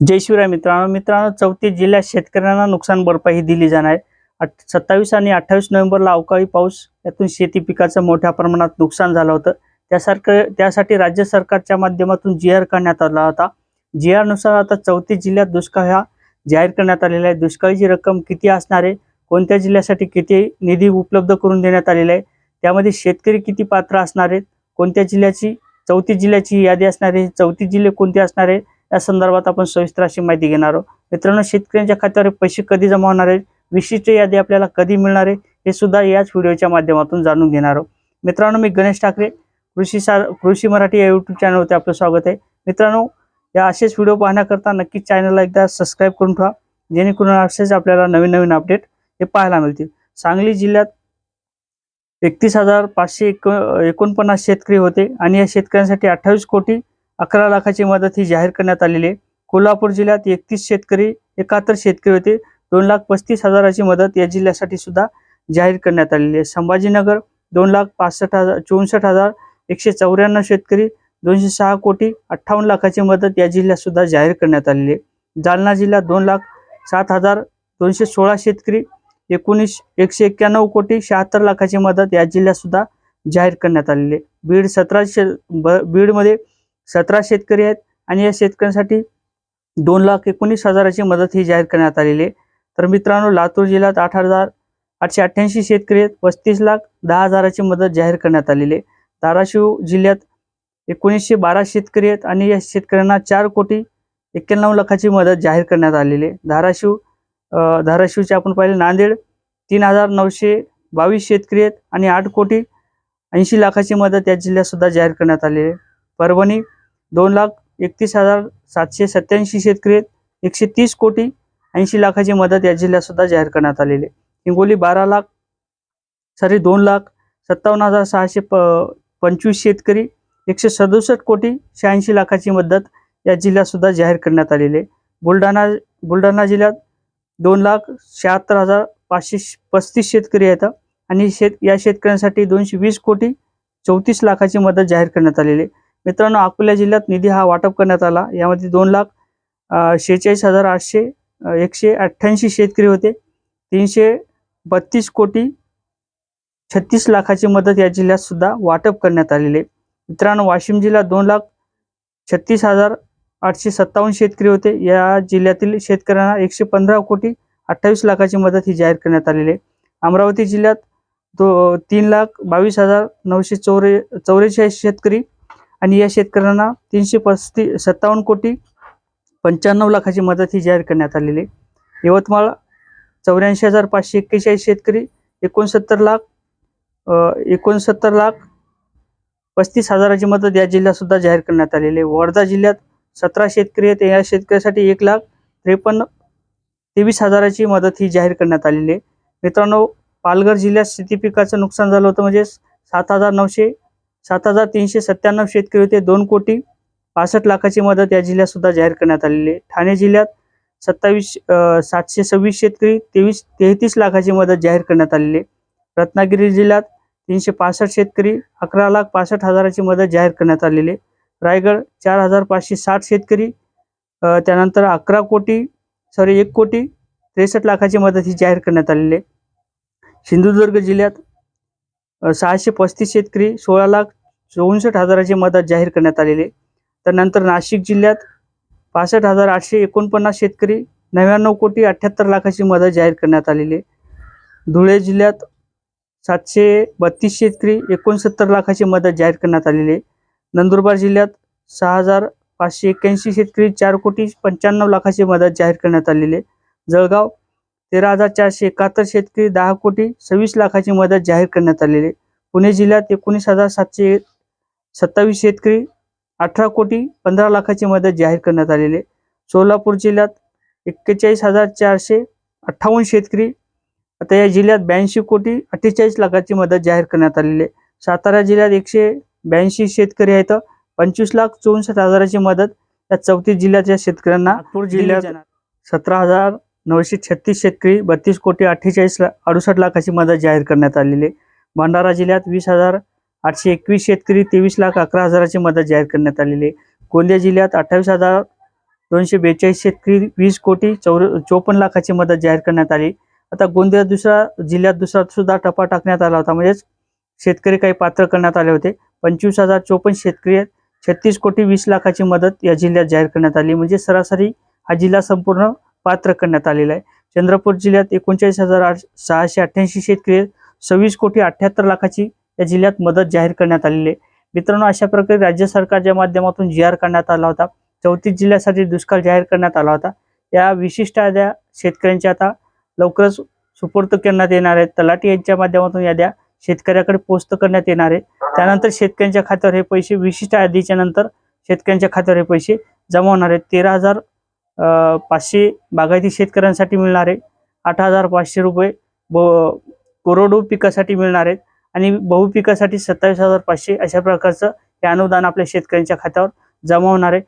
जय शिवराय मित्रांनो. मित्रांनो चौतीस जिल्ह्यात शेतकऱ्यांना नुकसान भरपाई दिली जाणार. आहे सत्तावीस आणि अठ्ठावीस नोव्हेंबरला अवकाळी पाऊस यातून शेती पिकाचं मोठ्या प्रमाणात नुकसान झालं होतं. त्यासारखं त्यासाठी राज्य सरकारच्या माध्यमातून जी आर करण्यात आला होता. जी नुसार आता चौतीस जिल्ह्यात दुष्काळ हा जाहीर करण्यात आलेला आहे. दुष्काळीची रक्कम किती असणार आहे? कोणत्या जिल्ह्यासाठी किती निधी उपलब्ध करून देण्यात आलेला आहे? त्यामध्ये शेतकरी किती पात्र असणार आहेत? कोणत्या जिल्ह्याची चौतीस जिल्ह्याची यादी असणार आहे? चौतीस जिल्हे कोणते असणार आहे? या संदर्भात आपण सविस्तर अशी माहिती घेणार आहोत. मित्रांनो शेतकऱ्यांच्या खात्यावर पैसे कधी जमा होणार आहेत? विशिष्ट यादी आपल्याला कधी मिळणार आहे? हे सुद्धा याच व्हिडिओच्या माध्यमातून जाणून घेणार आहोत. मित्रांनो मी गणेश ठाकरे कृषी सार कृषी मराठी या यूट्यूब चॅनलवरती आपलं स्वागत आहे. मित्रांनो या असेच व्हिडिओ पाहण्याकरता नक्कीच चॅनलला एकदा सबस्क्राईब करून ठेवा जेणेकरून असेच आपल्याला नवीन नवीन अपडेट हे पाहायला मिळतील. सांगली जिल्ह्यात एकतीस हजार पाचशे एक एकोणपन्नास शेतकरी होते आणि या शेतकऱ्यांसाठी अठ्ठावीस कोटी अकरा लाखाची मदत ही जाहीर करण्यात आलेली आहे. कोल्हापूर जिल्ह्यात एकतीस शेतकरी एकाहत्तर शेतकरी होते. दोन लाख पस्तीस हजाराची मदत या जिल्ह्यासाठी सुद्धा जाहीर करण्यात आलेली आहे. संभाजीनगर दोन लाख पासष्ट हजार चौसष्ट हजार एकशे चौऱ्याण्णव शेतकरी दोनशे सहा कोटी अठ्ठावन्न लाखाची मदत या जिल्ह्यात सुद्धा जाहीर करण्यात आलेली आहे. जालना जिल्ह्यात दोन लाख सात हजार दोनशे सोळा शेतकरी एकोणीस एकशे एक्क्याण्णव कोटी शहात्तर लाखाची मदत या जिल्ह्यात सुद्धा जाहीर करण्यात आलेली आहे. बीड सतराशे ब बीडमध्ये सतरा शेतकरी आहेत आणि या शेतकऱ्यांसाठी दोन लाख एकोणीस हजाराची मदत ही जाहीर करण्यात आलेली आहे. तर मित्रांनो लातूर जिल्ह्यात आठ हजार आठशे अठ्ठ्याऐंशी शेतकरी आहेत. पस्तीस लाख दहा हजाराची मदत जाहीर करण्यात आलेली आहे. धाराशिव जिल्ह्यात एकोणीसशे बारा शेतकरी आहेत आणि या शेतकऱ्यांना चार कोटी एक्क्याण्णव लाखाची मदत जाहीर करण्यात आलेली आहे. धाराशिव धाराशिवचे आपण पाहिले नांदेड तीन हजार नऊशे बावीस शेतकरी आहेत आणि आठ कोटी ऐंशी लाखाची मदत या जिल्ह्यातसुद्धा जाहीर करण्यात आलेली आहे. परभणी दोन लाख एकतीस हजार सातशे सत्याऐंशी शेतकरी आहेत एकशे तीस कोटी ऐंशी लाखाची मदत या जिल्ह्यात सुद्धा जाहीर करण्यात आलेली आहे. हिंगोली बारा लाख सॉरी दोन लाख सत्तावन्न हजार सहाशे प पंचवीस शेतकरी एकशे सदुसष्ट कोटी शहाऐंशी लाखाची मदत या जिल्ह्यात सुद्धा जाहीर करण्यात आलेली आहे. बुलढाणा बुलढाणा जिल्ह्यात दोन लाख शहात्तर हजार पाचशे पस्तीस शेतकरी आहेत आणि शेत या शेतकऱ्यांसाठी दोनशे वीस कोटी चौतीस लाखाची मदत जाहीर करण्यात आलेली आहे. मित्रांनो अकोला जिल्ह्यात निधी हा वाटप करण्यात आला. यामध्ये दोन लाख शेहेचाळीस हजार आठशे एकशे अठ्ठ्याऐंशी शेतकरी होते. तीनशे बत्तीस कोटी छत्तीस लाखाची मदत या जिल्ह्यात सुद्धा वाटप करण्यात आलेली आहे. मित्रांनो वाशिम जिल्ह्यात दोन लाख छत्तीस हजार आठशे सत्तावन्न शेतकरी होते. या जिल्ह्यातील शेतकऱ्यांना एकशे पंधरा कोटी अठ्ठावीस लाखाची मदत ही जाहीर करण्यात आलेली आहे. अमरावती जिल्ह्यात दो तीन लाख बावीस हजार नऊशे चौरे चौवेचाळीस शेतकरी आणि या शेतकऱ्यांना तीनशे पस्ती सत्तावन्न कोटी पंच्याण्णव लाखाची मदत ही जाहीर करण्यात आलेली आहे. यवतमाळ चौऱ्याऐंशी हजार पाचशे एक्केचाळीस शेतकरी एकोणसत्तर लाख एकोणसत्तर लाख पस्तीस हजाराची मदत या जिल्ह्यात सुद्धा जाहीर करण्यात आलेली आहे. वर्धा जिल्ह्यात सतरा शेतकरी आहेत. या शेतकऱ्यासाठी एक लाख त्रेपन्न तेवीस हजाराची मदत ही जाहीर करण्यात आलेली आहे. मित्रांनो पालघर जिल्ह्यात शेती पिकाचं नुकसान झालं होतं. म्हणजे सात हजार नऊशे सात हजार तीनशे सत्त्याण्णव शेतकरी होते. दोन कोटी पासष्ट लाखाची मदत या जिल्ह्यात सुद्धा जाहीर करण्यात आलेली आहे. ठाणे जिल्ह्यात सत्तावीस सातशे सव्वीस शेतकरी तेवीस तेहतीस लाखाची मदत जाहीर करण्यात आलेली आहे. रत्नागिरी जिल्ह्यात तीनशे पासष्ट शेतकरी अकरा लाख पासष्ट हजाराची मदत जाहीर करण्यात आलेली आहे. रायगड चार हजार पाचशे साठ शेतकरी त्यानंतर अकरा कोटी सॉरी एक कोटी त्रेसष्ट लाखाची मदत ही जाहीर करण्यात आलेली आहे. सिंधुदुर्ग जिल्ह्यात सहाशे पस्तीस शेतकरी सोळा लाख चौसष्ट हजाराची मदत जाहीर करण्यात आलेली आहे. तर नंतर नाशिक जिल्ह्यात पासष्ट हजार आठशे एकोणपन्नास शेतकरी नव्याण्णव कोटी अठ्ठ्याहत्तर लाखाची मदत जाहीर करण्यात आलेली आहे. धुळे जिल्ह्यात सातशे बत्तीस शेतकरी एकोणसत्तर लाखाची मदत जाहीर करण्यात आलेली नंदुरबार जिल्ह्यात सहा हजार पाचशे एक्क्याऐंशी शेतकरी चार कोटी पंच्याण्णव लाखाची मदत जाहीर करण्यात आलेली आहे. जळगाव तेरा हजार चारशे एकाहत्तर शेतकरी दहा कोटी सव्वीस लाखाची मदत जाहीर करण्यात आलेली. आहे पुणे जिल्ह्यात एकोणीस हजार सातशे सत्तावीस शेतकरी अठरा कोटी पंधरा लाखाची मदत जाहीर करण्यात आलेली. आहे सोलापूर जिल्ह्यात एक्केचाळीस हजार चारशे अठ्ठावन्न शेतकरी आता या जिल्ह्यात ब्याऐंशी कोटी अठ्ठेचाळीस लाखाची मदत जाहीर करण्यात आलेली. आहे सातारा जिल्ह्यात एकशे ब्याऐंशी शेतकरी आहेत. पंचवीस लाख चौसष्ट हजाराची मदत या चौतीस जिल्ह्याच्या शेतकऱ्यांना नागपूर जिल्ह्यात सतरा हजार नऊशे छत्तीस शेतकरी बत्तीस कोटी अठ्ठेचाळीस ला अडुसष्ट लाखाची मदत जाहीर करण्यात आलेली आहे. भंडारा जिल्ह्यात वीस हजार आठशे एकवीस शेतकरी तेवीस लाख अकरा हजाराची मदत जाहीर करण्यात आलेली आहे. गोंदिया जिल्ह्यात अठ्ठावीस हजार दोनशे बेचाळीस शेतकरी वीस कोटी चौर चोपन्न लाखाची मदत जाहीर करण्यात आली आता गोंदिया दुसरा जिल्ह्यात दुसरा सुद्धा टप्पा टाकण्यात आला होता म्हणजेच शेतकरी काही पात्र करण्यात आले होते. पंचवीस हजार चोपन्न शेतकरी छत्तीस कोटी वीस लाखाची मदत या जिल्ह्यात जाहीर करण्यात आली म्हणजे सरासरी हा जिल्हा संपूर्ण पात्र करण्यात आलेला आहे. चंद्रपूर जिल्ह्यात एकोणचाळीस हजार आठ सहाशे अठ्ठ्याऐंशी शेतकरी सव्वीस कोटी अठ्ठ्याहत्तर लाखाची या जिल्ह्यात मदत जाहीर करण्यात आलेली आहे. मित्रांनो अशा प्रकारे राज्य सरकारच्या माध्यमातून जी आर आला होता चौतीस जिल्ह्यासाठी दुष्काळ जाहीर करण्यात आला होता. या विशिष्ट याद्या शेतकऱ्यांच्या आता लवकरच सुपूर्त करण्यात येणार आहेत तलाठी यांच्या माध्यमातून याद्या शेतकऱ्याकडे पोस्ट करण्यात येणार आहे. त्यानंतर शेतकऱ्यांच्या खात्यावर हे पैसे विशिष्ट यादीच्या नंतर शेतकऱ्यांच्या खात्यावर हे पैसे जमा होणार आहेत. तेरा हजार पाचशे बागायती शेतकऱ्यांसाठी मिळणार आहे. आठ हजार पाचशे रुपये ब कोरडू पिकासाठी मिळणार आहेत. आणि बहुपिकासाठी सत्तावीस हजार पाचशे अशा प्रकारचं हे अनुदान आपल्या शेतकऱ्यांच्या खात्यावर जमा होणार आहे.